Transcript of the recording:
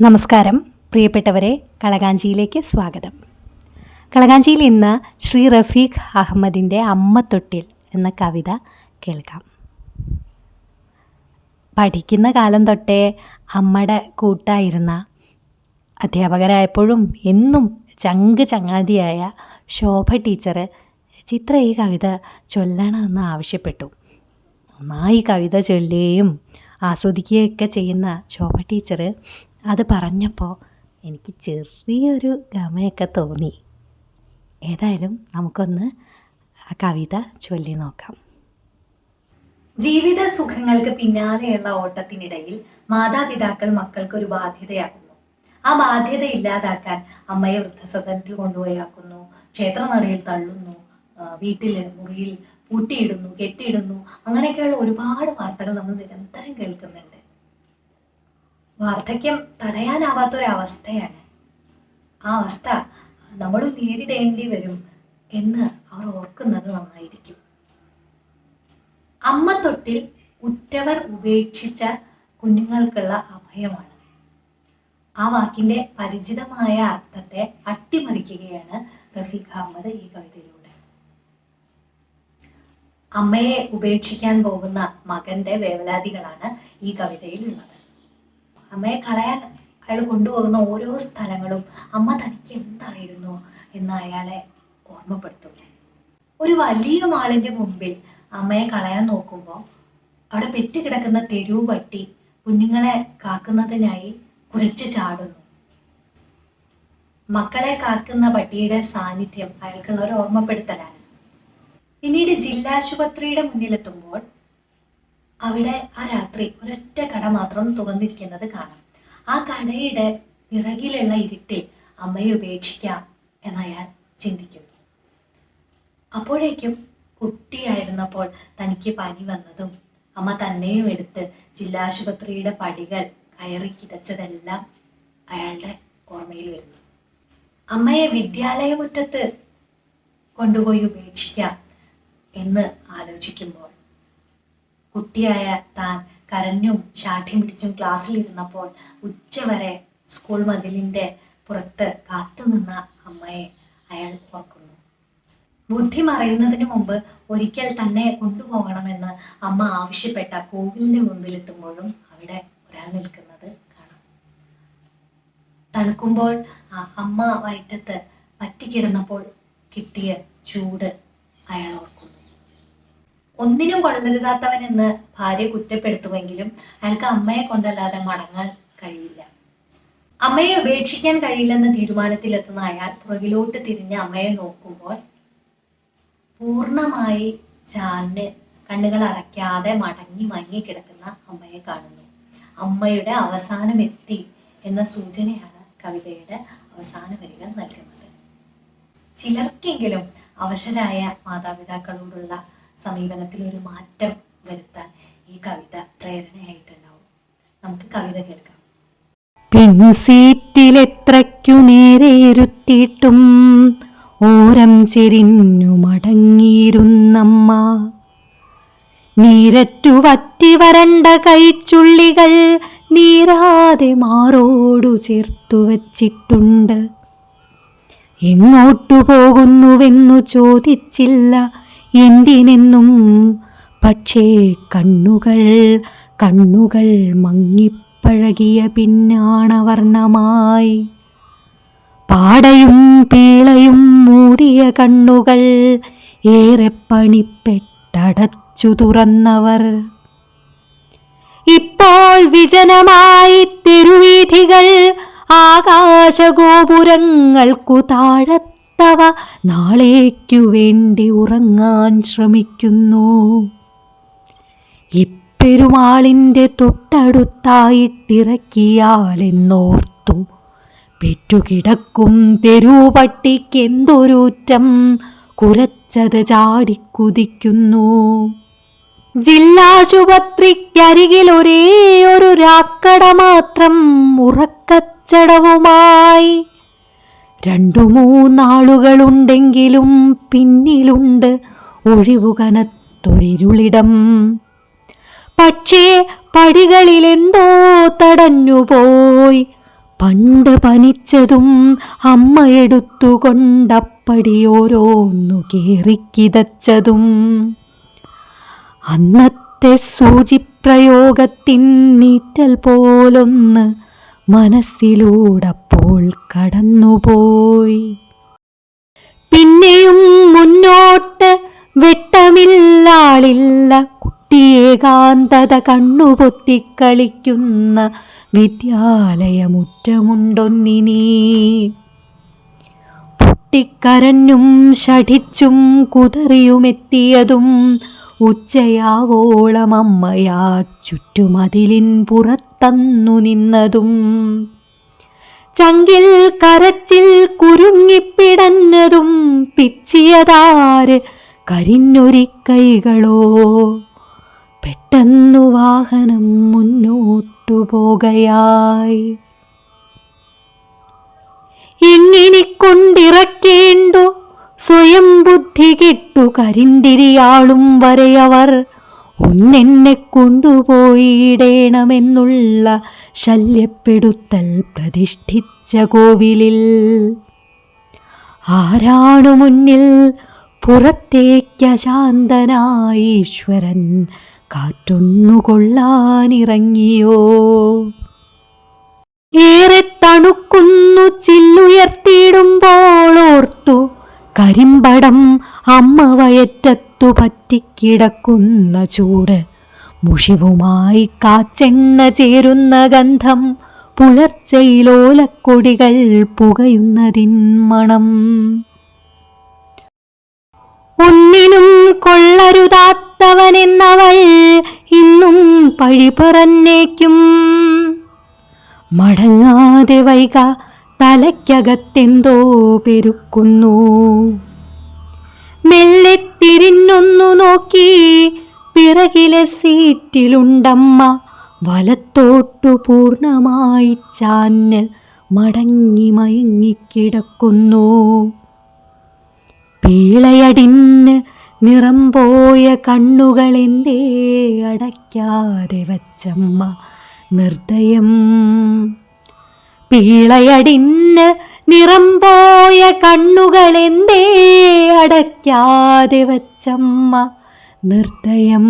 നമസ്കാരം. പ്രിയപ്പെട്ടവരെ കളകാഞ്ചിയിലേക്ക് സ്വാഗതം. കളകാഞ്ചിയിൽ ഇന്ന് ശ്രീ റഫീഖ് അഹമ്മദിന്റെ അമ്മത്തൊട്ടിൽ എന്ന കവിത കേൾക്കാം. പഠിക്കുന്ന കാലം തൊട്ടേ അമ്മയുടെ കൂട്ടായിരുന്ന അധ്യാപകരായപ്പോഴും എന്നും ചങ്ക് ചങ്ങാതിയായ ശോഭ ടീച്ചർ ചിത്ര ഈ കവിത ചൊല്ലണമെന്ന് ആവശ്യപ്പെട്ടു. നന്നായി കവിത ചൊല്ലുകയും ആസ്വദിക്കുകയൊക്കെ ചെയ്യുന്ന ശോഭ ടീച്ചർ അത് പറഞ്ഞപ്പോൾ എനിക്ക് ചെറിയൊരു ഗമയൊക്കെ തോന്നി. ഏതായാലും നമുക്കൊന്ന് ആ കവിത ചൊല്ലി നോക്കാം. ജീവിത സുഖങ്ങൾക്ക് പിന്നാലെയുള്ള ഓട്ടത്തിനിടയിൽ മാതാപിതാക്കൾ മക്കൾക്ക് ഒരു ബാധ്യതയാകുന്നു ആ ബാധ്യത ഇല്ലാതാക്കാൻ അമ്മയെ വൃദ്ധസദനത്തിൽ കൊണ്ടുപോയാക്കുന്നു. ക്ഷേത്രനടയിൽ തള്ളുന്നു. ആ, വീട്ടിൽ മുറിയിൽ പൂട്ടിയിടുന്നു കെട്ടിയിടുന്നു. അങ്ങനെയൊക്കെയുള്ള ഒരുപാട് വാർത്തകൾ നമ്മൾ നിരന്തരം കേൾക്കുന്നുണ്ട്. വാർദ്ധക്യം തടയാനാവാത്തൊരവസ്ഥയാണ്. ആ അവസ്ഥ നമ്മൾ നേരിടേണ്ടി വരും എന്ന് അവർ ഓർക്കുന്നത് നന്നായിരിക്കും. അമ്മ തൊട്ടിൽ ഉറ്റവർ ഉപേക്ഷിച്ച കുഞ്ഞുങ്ങൾക്കുള്ള അഭയമാണ്. ആ വാക്കിന്റെ പരിചിതമായ അർത്ഥത്തെ അട്ടിമറിക്കുകയാണ് റഫീഖ് അഹമ്മദ് ഈ കവിതയിലൂടെ. അമ്മയെ ഉപേക്ഷിക്കാൻ പോകുന്ന മകന്റെ വേവലാതികളാണ് ഈ കവിതയിൽ ഉള്ളത് അമ്മയെ കളയാൻ അയാൾ കൊണ്ടുപോകുന്ന ഓരോ സ്ഥലങ്ങളും അമ്മ തനിക്ക് എന്തായിരുന്നു എന്ന് അയാളെ ഓർമ്മപ്പെടുത്തുന്നു. ഒരു വലിയ മാളിന്റെ മുമ്പിൽ അമ്മയെ കളയാൻ നോക്കുമ്പോൾ അവിടെ പെറ്റുകിടക്കുന്ന തെരുവ് പട്ടി കുഞ്ഞുങ്ങളെ കാക്കുന്നതിനായി കുരച്ച് ചാടുന്നു. മക്കളെ കാക്കുന്ന പട്ടിയുടെ സാന്നിധ്യം അയാൾക്കുള്ള ഒരു ഓർമ്മപ്പെടുത്തലാണ്. പിന്നീട് ജില്ലാശുപത്രിയുടെ മുന്നിലെത്തുമ്പോൾ അവിടെ ആ രാത്രി ഒരൊറ്റ കട മാത്രം തുറന്നിരിക്കുന്നത് കാണാം. ആ കടയുടെ പിറകിലുള്ള ഇരുട്ടിൽ അമ്മയെ ഉപേക്ഷിക്കാം എന്നയാൾ ചിന്തിക്കും. അപ്പോഴേക്കും കുട്ടിയായിരുന്നപ്പോൾ തനിക്ക് പനി വന്നതും അമ്മ തന്നെയും എടുത്ത് ജില്ലാശുപത്രിയുടെ പടികൾ കയറി കിതച്ചതെല്ലാം അയാളുടെ ഓർമ്മയിൽ വരുന്നു. അമ്മയെ വിദ്യാലയമുറ്റത്ത് കൊണ്ടുപോയി ഉപേക്ഷിക്കാം എന്ന് ആലോചിക്കുമ്പോൾ കുട്ടിയായ താൻ കരഞ്ഞും ശാഠ്യം പിടിച്ചും ക്ലാസ്സിലിരുന്നപ്പോൾ ഉച്ചവരെ സ്കൂൾ മതിലിന്റെ പുറത്ത് കാത്തുനിന്ന അമ്മയെ അയാൾ ഓർക്കുന്നു. ബുദ്ധി മറയുന്നതിന് മുമ്പ് ഒരിക്കൽ തന്നെ കൊണ്ടുപോകണമെന്ന് അമ്മ ആവശ്യപ്പെട്ട കോവിലിന്റെ മുമ്പിലെത്തുമ്പോഴും അവിടെ ഒരാൾ നിൽക്കുന്നത് കാണാം. തണുക്കുമ്പോൾ അമ്മ വയറ്റത്ത് പറ്റിക്കിടന്നപ്പോൾ കിട്ടിയ ചൂട് അയാൾ ഓർക്കുന്നു. ഒന്നിനും കൊള്ളരുതാത്തവൻ എന്ന് ഭാര്യ കുറ്റപ്പെടുത്തുമെങ്കിലും അയാൾക്ക് അമ്മയെ കൊണ്ടല്ലാതെ മടങ്ങാൻ കഴിയില്ല. അമ്മയെ ഉപേക്ഷിക്കാൻ കഴിയില്ലെന്ന തീരുമാനത്തിലെത്തുന്ന അയാൾ പുറകിലോട്ട് തിരിഞ്ഞ് അമ്മയെ നോക്കുമ്പോൾ പൂർണമായി ചാഞ്ഞ് കണ്ണുകൾ അടയ്ക്കാതെ മടങ്ങി മങ്ങി കിടക്കുന്ന അമ്മയെ കാണുന്നു. അമ്മയുടെ അവസാനം എത്തി എന്ന സൂചനയാണ് കവിതയുടെ അവസാന വരികൾ നൽകുന്നത്. ചിലർക്കെങ്കിലും അവശരായ മാതാപിതാക്കളോടുള്ള സമീപനത്തിൽ ഒരു മാറ്റം വരുത്താൻ ഈ കവിത പ്രേരണയായിട്ടുണ്ടാവും. നമുക്ക് കവിത കേൾക്കാം. പിൻസീറ്റിലെത്രയ്ക്കു നേരെ ഇരുത്തിയിട്ടും ഓരം ചെരിഞ്ഞു മടങ്ങിയിരുന്നമ്മ. നീരറ്റു വറ്റി വരണ്ട കൈച്ചുള്ളികൾ നീരാതെ മാറോടു ചേർത്തു വച്ചിട്ടുണ്ട്. എങ്ങോട്ടു പോകുന്നുവെന്നു ചോദിച്ചില്ല എന്തിനെന്നും. പക്ഷേ കണ്ണുകൾ കണ്ണുകൾ മങ്ങിപ്പഴകിയ പിന്നാണവർണമായി. പാടയും പീളയും മൂടിയ കണ്ണുകൾ ഏറെ പണിപ്പെട്ടടച്ചു തുറന്നവർ. ഇപ്പോൾ വിജനമായി തെരുവീഥികൾ ആകാശഗോപുരങ്ങൾക്കു താഴത്തവ നാളേക്കു വേണ്ടി ഉറങ്ങാൻ ശ്രമിക്കുന്നു. ഇപ്പെരുമാളിന്റെ തൊട്ടടുത്തായിട്ടിറക്കിയാലെന്നോർത്തു. പെറ്റുകിടക്കും തെരുവട്ടിക്കെന്തൊരൂറ്റം കുരച്ചത് ചാടിക്കുതിക്കുന്നു. ജില്ലാശുപത്രിക്കരികിൽ ഒരേ ഒരു രാക്കട മാത്രം ഉറക്കച്ചടവുമായി രണ്ടു മൂന്നാളുകളുണ്ടെങ്കിലും പിന്നിലുണ്ട് ഒഴിവുകനത്തൊരിരുളിടം. പക്ഷേ പടികളിലെന്തോ തടഞ്ഞുപോയി. പണ്ട് പനിച്ചതും അമ്മ ഓരോന്നു കേറിക്കിതച്ചതും. അന്നത്തെ സൂചിപ്രയോഗത്തിൻ നീറ്റൽ പോലൊന്ന് മനസ്സിലൂടപ്പോൾ കടന്നുപോയി. പിന്നെയും മുന്നോട്ട് വെട്ടമില്ലാളില്ല. കുട്ടിയേകാന്തത കണ്ണുപൊത്തിക്കളിക്കുന്ന വിദ്യാലയമുറ്റമുണ്ടൊന്നിനീ. പൊട്ടിക്കരഞ്ഞും ഷഠിച്ചും കുതറിയുമെത്തിയതും ഉച്ചയാവോളം അമ്മയാ ചുറ്റുമതിലിൻ പുറത്തന്നു നിന്നതും. ചങ്കിൽ കരച്ചിൽ കുരുങ്ങിപ്പിടഞ്ഞതും പിച്ചിയതാര് കരിഞ്ഞൊരിക്കൈകളോ പെട്ടെന്നു വാഹനം മുന്നോട്ടു പോകയായി. എങ്ങിനിക്കൊണ്ടിറക്കേണ്ടു സ്വയം ബുദ്ധി കിട്ടു കരിന്തിരിയാളും വരെയവർ ഒന്നെന്നെ കൊണ്ടുപോയിടേണമെന്നുള്ള ശല്യപ്പെടുത്തൽ പ്രതിഷ്ഠിച്ച കോവിലിൽ. ആരാണു മുന്നിൽ പുറത്തേക്ക് അശാന്തനായി ഈശ്വരൻ കാറ്റൊന്നു കൊള്ളാനിറങ്ങിയോ ഏറെ തണുക്കുന്നു ചില്ലുയർത്തിയിടുമ്പോൾ ഓർത്തു കരിമ്പടം അമ്മ വയറ്റത്തു പറ്റിക്കിടക്കുന്ന ചൂട്. മുഷിവുമായി കാച്ചെണ്ണ ചേരുന്ന ഗന്ധം. പുലർച്ചയിലോലക്കൊടികൾ പുകയുന്നതിൻ മണം. ഒന്നിനും കൊള്ളരുതാത്തവനെന്നവൾ ഇന്നും പഴി പറഞ്ഞേക്കും മടങ്ങാതെ വൈക തലയ്ക്കകത്തെന്തോ പെരുക്കുന്നു. മെല്ലെ തിരിഞ്ഞൊന്നു നോക്കി. പിറകിലെ സീറ്റിലുണ്ടമ്മ. വലത്തോട്ടു പൂർണമായി ചാഞ്ഞ് മടങ്ങി മയങ്ങിക്കിടക്കുന്നു പീളയടിന് നിറം പോയ കണ്ണുകളെന്തേ അടയ്ക്കാതെ വച്ചമ്മ. നിർദ്ദയം പീളയടിന് നിറം പോയ കണ്ണുകളെന്തേ അടയ്ക്കാതെ വച്ചമ്മ നിർദ്ദയം.